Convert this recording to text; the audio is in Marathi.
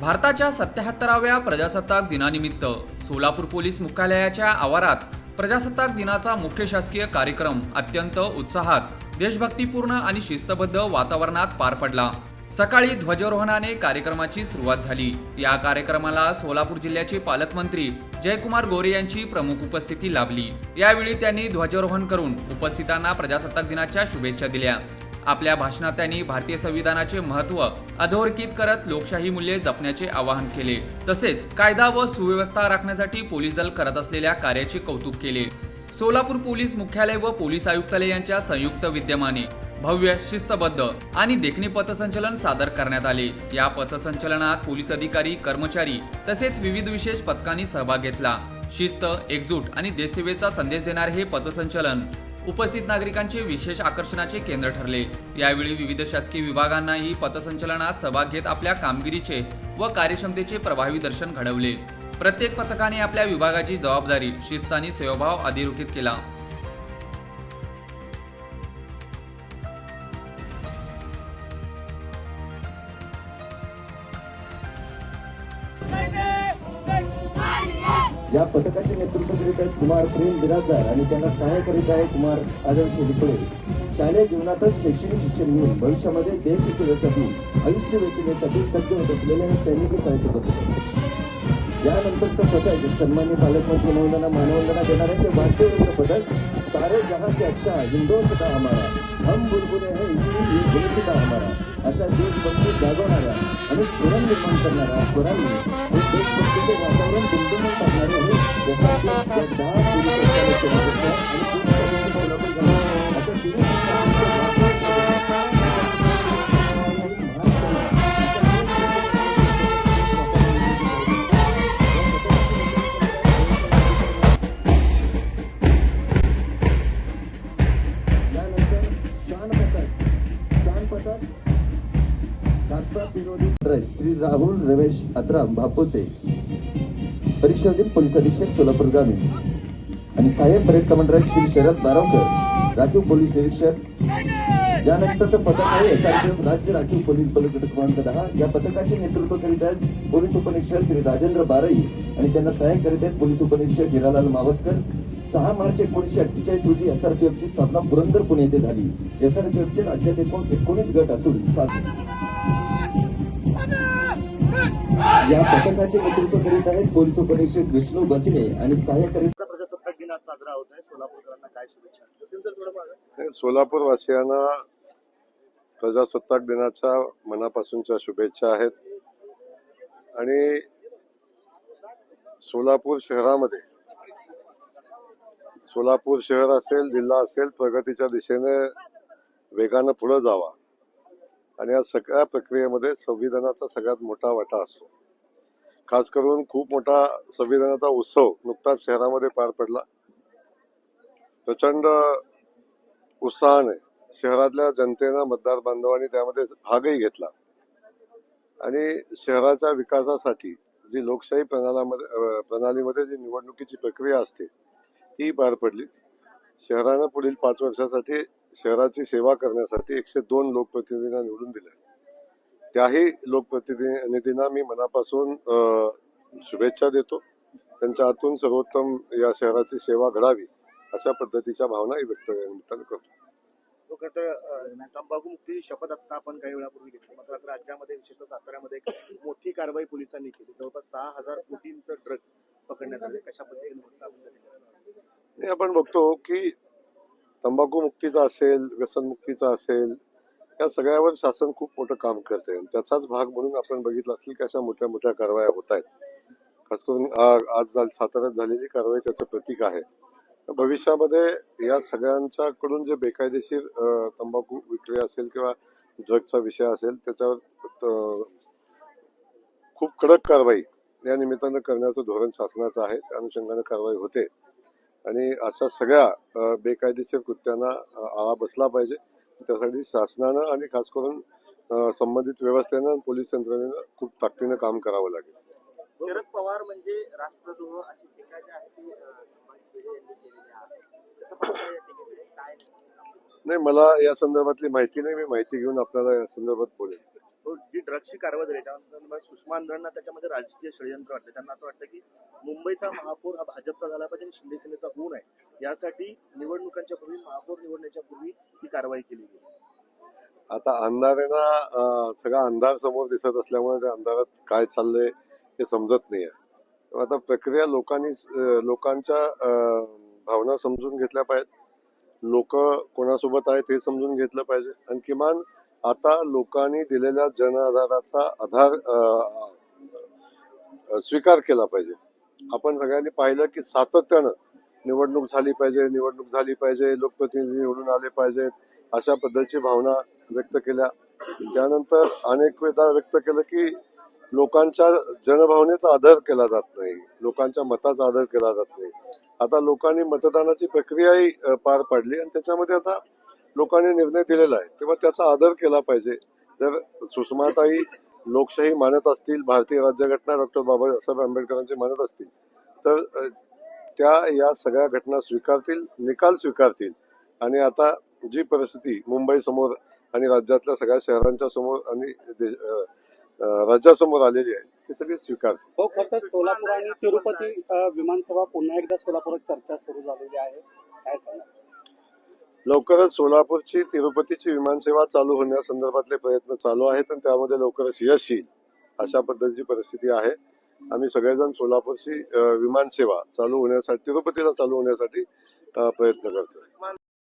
भारताच्या सत्याहत्तराव्या प्रजासत्ताक दिनानिमित्त सोलापूर पोलीस मुख्यालयाच्या आवारात प्रजासत्ताक दिनाचा मुख्य शासकीय कार्यक्रम अत्यंत उत्साहात देशभक्तीपूर्ण आणि शिस्तबद्ध वातावरणात पार पडला. सकाळी ध्वजारोहणाने कार्यक्रमाची सुरुवात झाली. या कार्यक्रमाला सोलापूर जिल्ह्याचे पालकमंत्री जयकुमार गोरे यांची प्रमुख उपस्थिती लाभली. यावेळी त्यांनी ध्वजारोहण करून उपस्थितांना प्रजासत्ताक दिनाच्या शुभेच्छा दिल्या. आपल्या भाषणात त्यांनी भारतीय संविधानाचे महत्त्व अधोरेखित करत लोकशाही मूल्ये जपण्याचे आवाहन केले. तसेच कायदा व सुव्यवस्था राखण्यासाठी पोलीस दल करत असलेल्या कार्याचे कौतुक केले. सोलापूर पोलीस मुख्यालय व पोलीस आयुक्तालय यांच्या संयुक्त विद्यमाने भव्य शिस्तबद्ध आणि देखणी पथसंचलन सादर करण्यात आले. या पथसंचलनात पोलीस अधिकारी कर्मचारी तसेच विविध विशेष पथकांनी सहभाग घेतला. शिस्त एकजूट आणि देशसेवेचा संदेश देणारे हे पथसंचलन उपस्थित नागरिकांचे विशेष आकर्षणाचे केंद्र ठरले. यावेळी विविध शासकीय विभागांनाही पथसंचलनात सहभाग घेत आपल्या कामगिरीचे व कार्यक्षमतेचे प्रभावी दर्शन घडवले. प्रत्येक पथकाने आपल्या विभागाची जबाबदारी शिस्त आणि सेवाभाव अधोरेखित केला. या पथकाचे नेतृत्व करीत आहेत कुमार प्रेम बिराजदार आणि त्यांना सहाय्य करीत आहे कुमार आदर्श विपळे शालेय जीवनातच शैक्षणिक शिक्षण घेऊन भविष्यामध्ये देश सेवेसाठी आयुष्य वेचण्यासाठी सज्ज होत असलेल्या हे सैनिकी साहित्य होते यानंतरचं पदक सन्मान्य पालकमंत्री महोदयांना मानवंदना देणार आहे ते भारतीय रत्न पथक सारे जहां से अच्छा हिंदोस्ता हमारा हम बुलबुले है इसी हिंदुस्ता हमारा अशा देशभक्ती जागवणाऱ्या आणि स्वरण निर्माण करणाऱ्या स्वरांनी हे देशभक्तीचे वातावरण गुंतवून टाकणारे हे देशातील दहा श्री राहुल रमेश अत्राम भापोसे परीक्षाधीन पोलीस अधीक्षक सोलापूर ग्रामीण आणि साहेब परेड कमांडर श्री शरद बारावकर राखीव पोलीस निरीक्षक यानंतरचं पथक आहे एसआरपीएफ राज्य राखीव पोलीस बल गट क्रमांक दहा या पथकाचे नेतृत्व करीत आहेत पोलीस उपनिरीक्षक श्री राजेंद्र बारई आणि त्यांना सहाय्यक करीत आहेत पोलीस उपनिरीक्षक हिरालाल मावस्कर. सहा मार्च एकोणीशे अठ्ठेचाळीस रोजी एसआरपीएफची स्थापना पुरंदर पुणे येथे झाली. एसआरपीएफचे राज्यात एकूण एकोणीस गट असून सात या पथकाचे नेतृत्व करीत आहेत पोलीस उपनिरीक्षक विष्णू बसिने आणि सहाय्यक करीत आजचा प्रजासत्ताक दिन आज साजरा होत आहे. सोलापूरकरांना काय शुभेच्छा. सोलापूर वासियांना प्रजासत्ताक दिनाच्या मनापासूनच्या शुभेच्छा आहेत. आणि सोलापूर शहरामध्ये सोलापूर शहर असेल जिल्हा असेल प्रगतीच्या दिशेने वेगानं पुढे जावा. आणि या सगळ्या प्रक्रियेमध्ये संविधानाचा सगळ्यात मोठा वाटा असतो. खास करून खूप मोठा संविधानाचा उत्सव नुकताच शहरामध्ये पार पडला. प्रचंड उत्साहाने शहरातल्या जनतेनं मतदार बांधवांनी त्यामध्ये भागही घेतला. आणि शहराच्या विकासासाठी जी लोकशाही प्रणालामध्ये प्रणालीमध्ये जी निवडणुकीची प्रक्रिया असते ती पार पडली. शहरानं पुढील पाच वर्षासाठी शहराची सेवा करण्यासाठी एकशे दोन लोकप्रतिनिधींना निवडून दिले त्याही लोकप्रतिनिधींना मी मनापासून शुभेच्छा देतो. त्यांच्या हातून सर्वोत्तम या शहराची सेवा घडावी अशा पद्धतीच्या भावना व्यक्त या निमित्ताने करतो. तर तंबाखू मुक्तीची शपथ आता आपण काही वेळापूर्वी घेतली. मात्र राज्यामध्ये विशेषतः साताऱ्यामध्ये मोठी कारवाई पोलिसांनी केली. जवळपास सहा हजार कोटींचं ड्रग्ज पकडण्यात आले. कशा पद्धतीने? हे आपण बघतो की तंबाखू मुक्तीचा असेल व्यसनमुक्तीचा असेल या सगळ्यावर शासन खूप मोठं काम करते आणि त्याचाच भाग म्हणून आपण बघितलं असेल की अशा मोठ्या मोठ्या कारवाया होत आहेत. खास करून आज साताऱ्यात झालेली कारवाई त्याचं प्रतीक आहे. भविष्यामध्ये या सगळ्यांच्याकडून जे बेकायदेशीर तंबाखू विक्री असेल किंवा ड्रगचा विषय असेल त्याच्यावर त- खूप कडक कारवाई या निमित्तानं करण्याचं धोरण शासनाचं आहे. त्या अनुषंगाने कारवाई होते. आणि अशा सगळ्या बेकायदेशीर कृत्यांना आळा बसला पाहिजे. त्यासाठी शासनानं आणि खास करून संबंधित व्यवस्थेनं आणि पोलीस यंत्रणेनं खूप ताकदीनं काम करावं लागेल. शरद पवार म्हणजे राष्ट्रद्रोह अशी टीका जी आहे ती अं, संभाजी भिडे यांनी केलेली आहे. कसं पाहता या टीकेकडे? काय नाही. मला या संदर्भातली माहिती नाही. मी माहिती घेऊन आपल्याला या संदर्भात बोलेल तो हो, जी ड्रग्सची कारवाई झाली त्यानंतर सुषमा अंधांना त्याच्यामध्ये राजकीय षडयंत्र वाटलं. त्यांना असं वाटतं की मुंबईचा महापौर हा भाजपचा झाला पाहिजे आणि शिंदे सेनेचा होऊ नये यासाठी निवडणुकांच्या पूर्वी महापौर निवडण्याच्या पूर्वी ही कारवाई केली गेली. आता अंधारेना सगळा अंधार समोर दिसत असल्यामुळे त्या अंधारात काय चाललंय हे समजत नाही आहे आता प्रक्रिया लोकांनी लोकांच्या भावना समजून घेतल्या पाहिजेत. लोक कोणासोबत आहेत हे समजून घेतलं पाहिजे. आणि किमान आता लोकांनी दिलेल्या जन आधाराचा आधार स्वीकार केला पाहिजे. आपण सगळ्यांनी पाहिलं की सातत्यानं निवडणूक झाली पाहिजे निवडणूक झाली पाहिजे लोकप्रतिनिधी निवडून आले पाहिजेत अशा पद्धतीची भावना व्यक्त केल्या. त्यानंतर अनेक वेळा व्यक्त केलं की लोकांच्या जनभावनेचा आदर केला जात नाही लोकांच्या मताचा आदर केला जात नाही. आता लोकांनी मतदानाची प्रक्रियाही पार पाडली आणि त्याच्यामध्ये आता लोकांनी निर्णय दिलेला आहे. तेव्हा त्याचा आदर केला पाहिजे. जर सुषमाताई लोकशाही मानत असतील भारतीय राज्यघटना डॉक्टर बाबासाहेब आंबेडकरांची मानत असतील तर त्या या सगळ्या घटना स्वीकारतील निकाल स्वीकारतील. आणि आता जी परिस्थिती मुंबई समोर आणि राज्यातल्या सगळ्या शहरांच्या समोर आणि राज्यासमोर आलेली आहे ते सगळे स्वीकारतील. हो खरं सोलापूर आणि तिरुपती विमानसभा विमानसेवा पुन्हा एकदा सोलापुरात चर्चा सुरू झालेली आहे. काय सांगा लवकरच सोलापूरची तिरुपतीची विमानसेवा चालू होण्यासंदर्भातले प्रयत्न चालू आहेत आणि त्यामध्ये लवकरच यश येईल अशा पद्धतीची परिस्थिती आहे. आम्ही सगळेजण सोलापूरची विमानसेवा चालू होण्यासाठी तिरुपतीला चालू होण्यासाठी प्रयत्न करतोय.